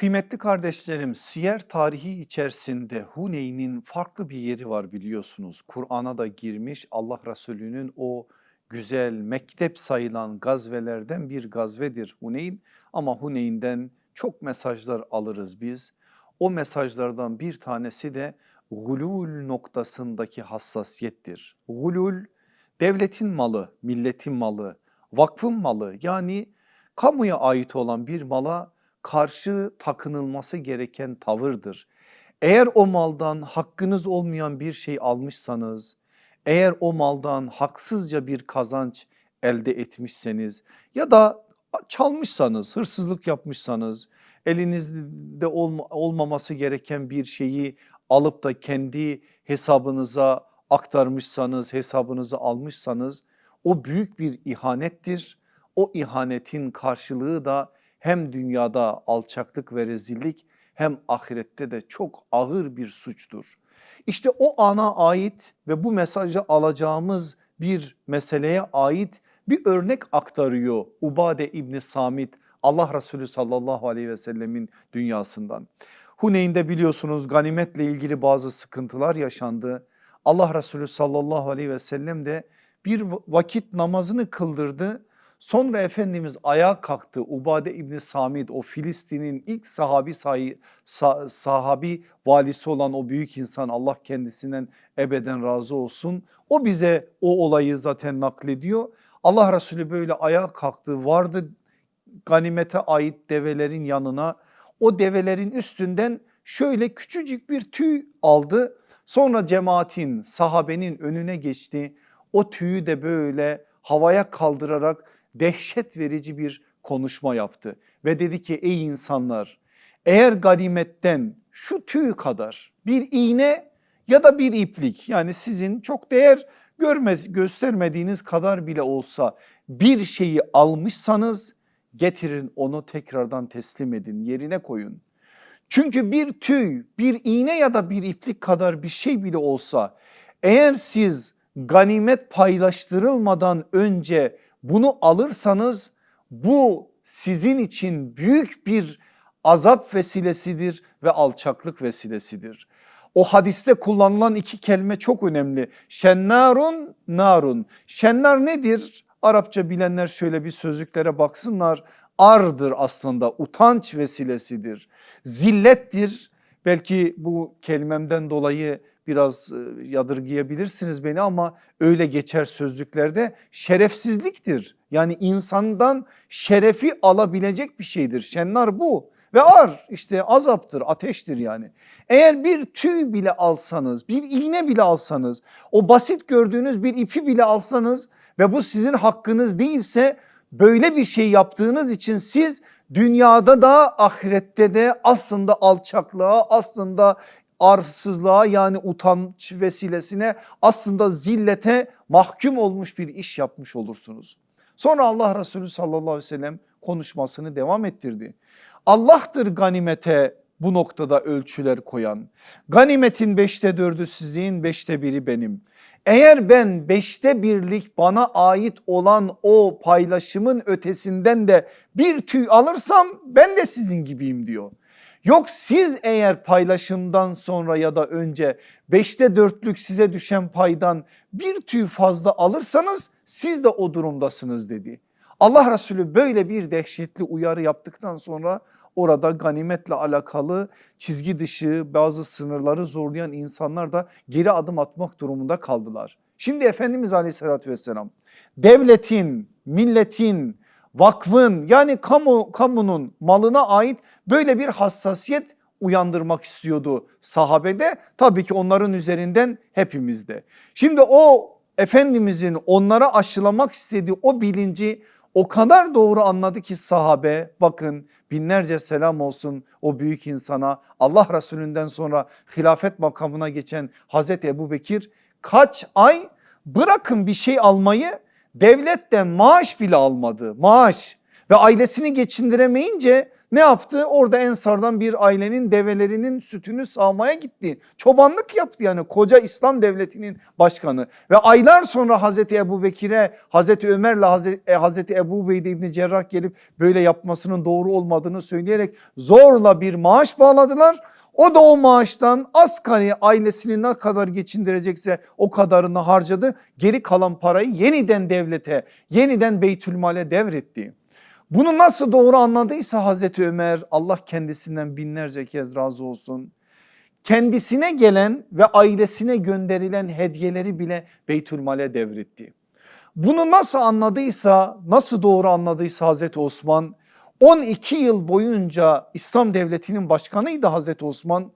Kıymetli kardeşlerim siyer tarihi içerisinde Huneyn'in farklı bir yeri var biliyorsunuz. Kur'an'a da girmiş Allah Resulü'nün o güzel mektep sayılan gazvelerden bir gazvedir Huneyn. Ama Huneyn'den çok mesajlar alırız biz. O mesajlardan bir tanesi de gulul noktasındaki hassasiyettir. Gulul devletin malı, milletin malı, vakfın malı yani kamuya ait olan bir mala karşı takınılması gereken tavırdır. Eğer o maldan hakkınız olmayan bir şey almışsanız, eğer o maldan haksızca bir kazanç elde etmişseniz ya da çalmışsanız, hırsızlık yapmışsanız, elinizde olma, olmaması gereken bir şeyi alıp da kendi hesabınıza aktarmışsanız, hesabınızı almışsanız o büyük bir ihanettir. O ihanetin karşılığı da hem dünyada alçaklık ve rezillik hem ahirette de çok ağır bir suçtur. İşte o ana ait ve bu mesajı alacağımız bir meseleye ait bir örnek aktarıyor Ubade İbni Samit Allah Resulü sallallahu aleyhi ve sellemin dünyasından. Huneyn'de biliyorsunuz ganimetle ilgili bazı sıkıntılar yaşandı. Allah Resulü sallallahu aleyhi ve sellem de bir vakit namazını kıldırdı. Sonra Efendimiz ayağa kalktı. Ubade İbni Samit o Filistin'in ilk sahabi sahi, sah, sahabi valisi olan o büyük insan Allah kendisinden ebeden razı olsun. O bize o olayı zaten naklediyor. Allah Resulü böyle ayağa kalktı vardı ganimete ait develerin yanına o develerin üstünden şöyle küçücük bir tüy aldı. Sonra cemaatin sahabenin önüne geçti. O tüyü de böyle havaya kaldırarak dehşet verici bir konuşma yaptı. Ve dedi ki ey insanlar eğer ganimetten şu tüy kadar bir iğne ya da bir iplik yani sizin çok değer görmez, göstermediğiniz kadar bile olsa bir şeyi almışsanız getirin onu tekrardan teslim edin yerine koyun. Çünkü bir tüy bir iğne ya da bir iplik kadar bir şey bile olsa eğer siz ganimet paylaştırılmadan önce bunu alırsanız bu sizin için büyük bir azap vesilesidir ve alçaklık vesilesidir. O hadiste kullanılan iki kelime çok önemli. Şennarun narun. Şennar nedir? Arapça bilenler şöyle bir sözlüklere baksınlar. Ardır aslında utanç vesilesidir. Zillettir. Belki bu kelimemden dolayı biraz e, yadırgayabilirsiniz beni ama öyle geçer sözlüklerde şerefsizliktir. Yani insandan şerefi alabilecek bir şeydir. Şennar bu ve ar işte azaptır ateştir yani. Eğer bir tüy bile alsanız bir iğne bile alsanız o basit gördüğünüz bir ipi bile alsanız ve bu sizin hakkınız değilse böyle bir şey yaptığınız için siz dünyada da ahirette de aslında alçaklığa aslında arsızlığa yani utanç vesilesine aslında zillete mahkum olmuş bir iş yapmış olursunuz. Sonra Allah Resulü sallallahu aleyhi ve sellem konuşmasını devam ettirdi. Allah'tır ganimete bu noktada ölçüler koyan. Ganimetin beşte dördü sizin beşte biri benim. Eğer ben beşte birlik bana ait olan o paylaşımın ötesinden de bir tüy alırsam ben de sizin gibiyim diyor. Yok siz eğer paylaşımdan sonra ya da önce beşte dörtlük size düşen paydan bir tüy fazla alırsanız siz de o durumdasınız dedi. Allah Resulü böyle bir dehşetli uyarı yaptıktan sonra orada ganimetle alakalı çizgi dışı bazı sınırları zorlayan insanlar da geri adım atmak durumunda kaldılar. Şimdi Efendimiz aleyhissalatü vesselam devletin, milletin, vakfın yani kamu kamunun malına ait böyle bir hassasiyet uyandırmak istiyordu sahabede. Tabii ki onların üzerinden hepimizde. Şimdi o Efendimizin onlara aşılamak istediği o bilinci o kadar doğru anladı ki sahabe bakın binlerce selam olsun o büyük insana Allah Resulünden sonra hilafet makamına geçen Hazreti Ebu Bekir kaç ay bırakın bir şey almayı devletten maaş bile almadı maaş ve ailesini geçindiremeyince Ne yaptı? Orada Ensar'dan bir ailenin develerinin sütünü sağmaya gitti. Çobanlık yaptı yani koca İslam devletinin başkanı. Ve aylar sonra Hazreti Ebu Bekir'e Hazreti Ömer'le Hazreti, e, Hazreti Ebu Beyd İbni Cerrah gelip böyle yapmasının doğru olmadığını söyleyerek zorla bir maaş bağladılar. O da o maaştan asgari ailesini ne kadar geçindirecekse o kadarını harcadı. Geri kalan parayı yeniden devlete, yeniden Beytülmal'e devretti. Bunu nasıl doğru anladıysa Hazreti Ömer Allah kendisinden binlerce kez razı olsun. Kendisine gelen ve ailesine gönderilen hediyeleri bile Beytülmal'e devretti. Bunu nasıl anladıysa, nasıl doğru anladıysa Hazreti Osman 12 yıl boyunca İslam devletinin başkanıydı Hazreti Osman.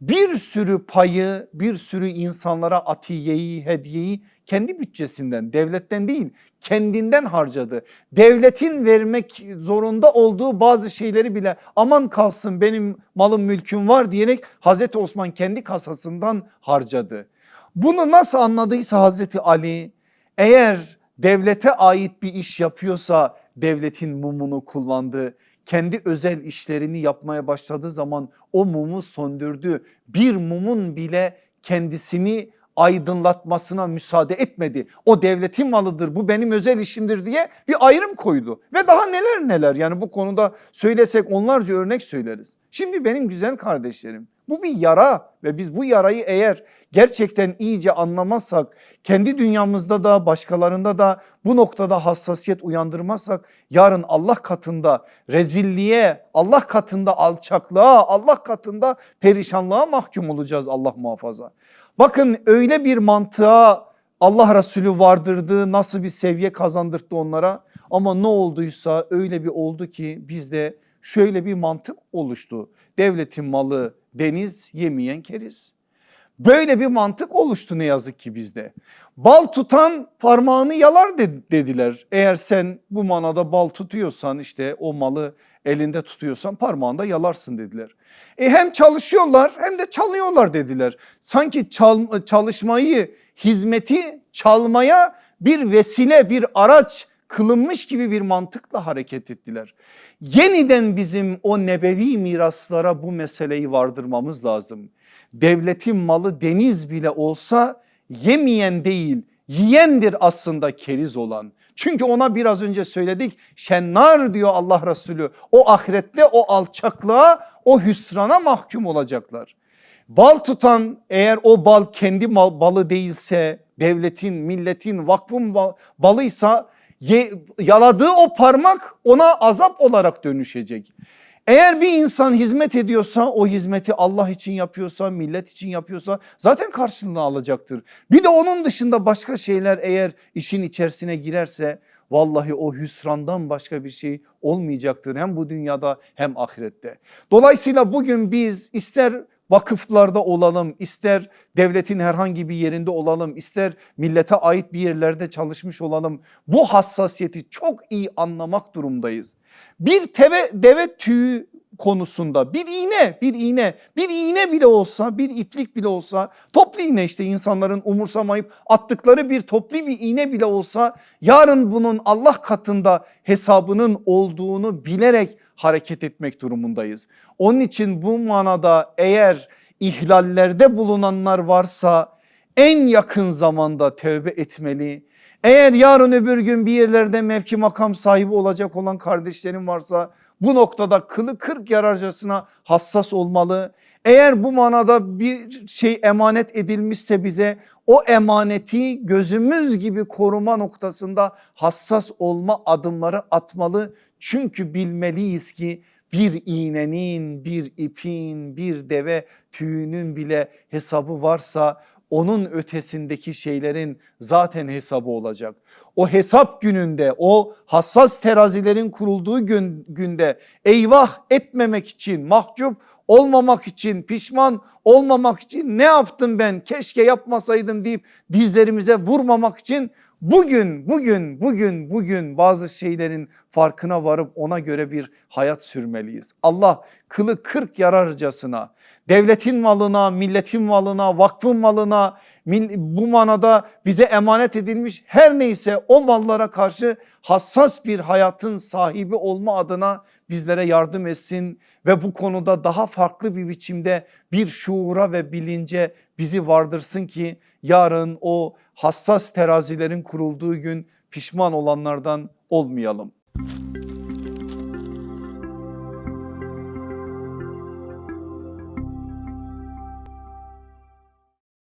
Bir sürü payı, bir sürü insanlara atiyeyi, hediyeyi kendi bütçesinden, devletten değil kendinden harcadı. Devletin vermek zorunda olduğu bazı şeyleri bile aman kalsın benim malım mülküm var diyerek Hazreti Osman kendi kasasından harcadı. Bunu nasıl anladıysa Hazreti Ali eğer devlete ait bir iş yapıyorsa devletin mumunu kullandı. Kendi özel işlerini yapmaya başladığı zaman o mumu söndürdü. Bir mumun bile kendisini aydınlatmasına müsaade etmedi. O devletin malıdır bu benim özel işimdir diye bir ayrım koydu. Ve daha neler neler yani bu konuda söylesek onlarca örnek söyleriz. Şimdi benim güzel kardeşlerim bu bir yara ve biz bu yarayı eğer gerçekten iyice anlamazsak kendi dünyamızda da başkalarında da bu noktada hassasiyet uyandırmazsak yarın Allah katında rezilliğe Allah katında alçaklığa Allah katında perişanlığa mahkum olacağız Allah muhafaza. Bakın öyle bir mantığa Allah Resulü vardırdı nasıl bir seviye kazandırdı onlara ama ne olduysa öyle bir oldu ki bizde şöyle bir mantık oluştu. Devletin malı deniz yemeyen keriz. Böyle bir mantık oluştu ne yazık ki bizde. Bal tutan parmağını yalar dediler. Eğer sen bu manada bal tutuyorsan işte o malı elinde tutuyorsan parmağında yalarsın dediler. E hem çalışıyorlar hem de çalıyorlar dediler. Sanki çal, çalışmayı hizmeti çalmaya bir vesile bir araç kılınmış gibi bir mantıkla hareket ettiler. Yeniden bizim o nebevi miraslara bu meseleyi vardırmamız lazım. Devletin malı deniz bile olsa yemeyen değil yiyendir aslında keriz olan. Çünkü ona biraz önce söyledik şennar diyor Allah Resulü o ahirette o alçaklığa o hüsrana mahkum olacaklar. Bal tutan eğer o bal kendi balı değilse devletin milletin vakfın balıysa yaladığı o parmak ona azap olarak dönüşecek. Eğer bir insan hizmet ediyorsa o hizmeti Allah için yapıyorsa millet için yapıyorsa zaten karşılığını alacaktır. Bir de onun dışında başka şeyler eğer işin içerisine girerse vallahi o hüsrandan başka bir şey olmayacaktır hem bu dünyada hem ahirette. Dolayısıyla bugün biz ister vakıflarda olalım, ister devletin herhangi bir yerinde olalım, ister millete ait bir yerlerde çalışmış olalım. Bu hassasiyeti çok iyi anlamak durumdayız. Bir teve, deve tüyü konusunda bir iğne bir iğne bir iğne bile olsa bir iplik bile olsa toplu iğne işte insanların umursamayıp attıkları bir toplu bir iğne bile olsa yarın bunun Allah katında hesabının olduğunu bilerek hareket etmek durumundayız. Onun için bu manada eğer ihlallerde bulunanlar varsa en yakın zamanda tövbe etmeli. Eğer yarın öbür gün bir yerlerde mevki makam sahibi olacak olan kardeşlerim varsa bu noktada kılı kırk yararcasına hassas olmalı. Eğer bu manada bir şey emanet edilmişse bize o emaneti gözümüz gibi koruma noktasında hassas olma adımları atmalı. Çünkü bilmeliyiz ki bir iğnenin, bir ipin, bir deve tüyünün bile hesabı varsa onun ötesindeki şeylerin zaten hesabı olacak. O hesap gününde o hassas terazilerin kurulduğu gün, günde eyvah etmemek için mahcup olmamak için pişman olmamak için ne yaptım ben keşke yapmasaydım deyip dizlerimize vurmamak için bugün bugün bugün bugün bazı şeylerin farkına varıp ona göre bir hayat sürmeliyiz. Allah kılı kırk yararcasına devletin malına, milletin malına, vakfın malına bu manada bize emanet edilmiş her neyse o mallara karşı hassas bir hayatın sahibi olma adına bizlere yardım etsin ve bu konuda daha farklı bir biçimde bir şuura ve bilince bizi vardırsın ki yarın o hassas terazilerin kurulduğu gün pişman olanlardan olmayalım.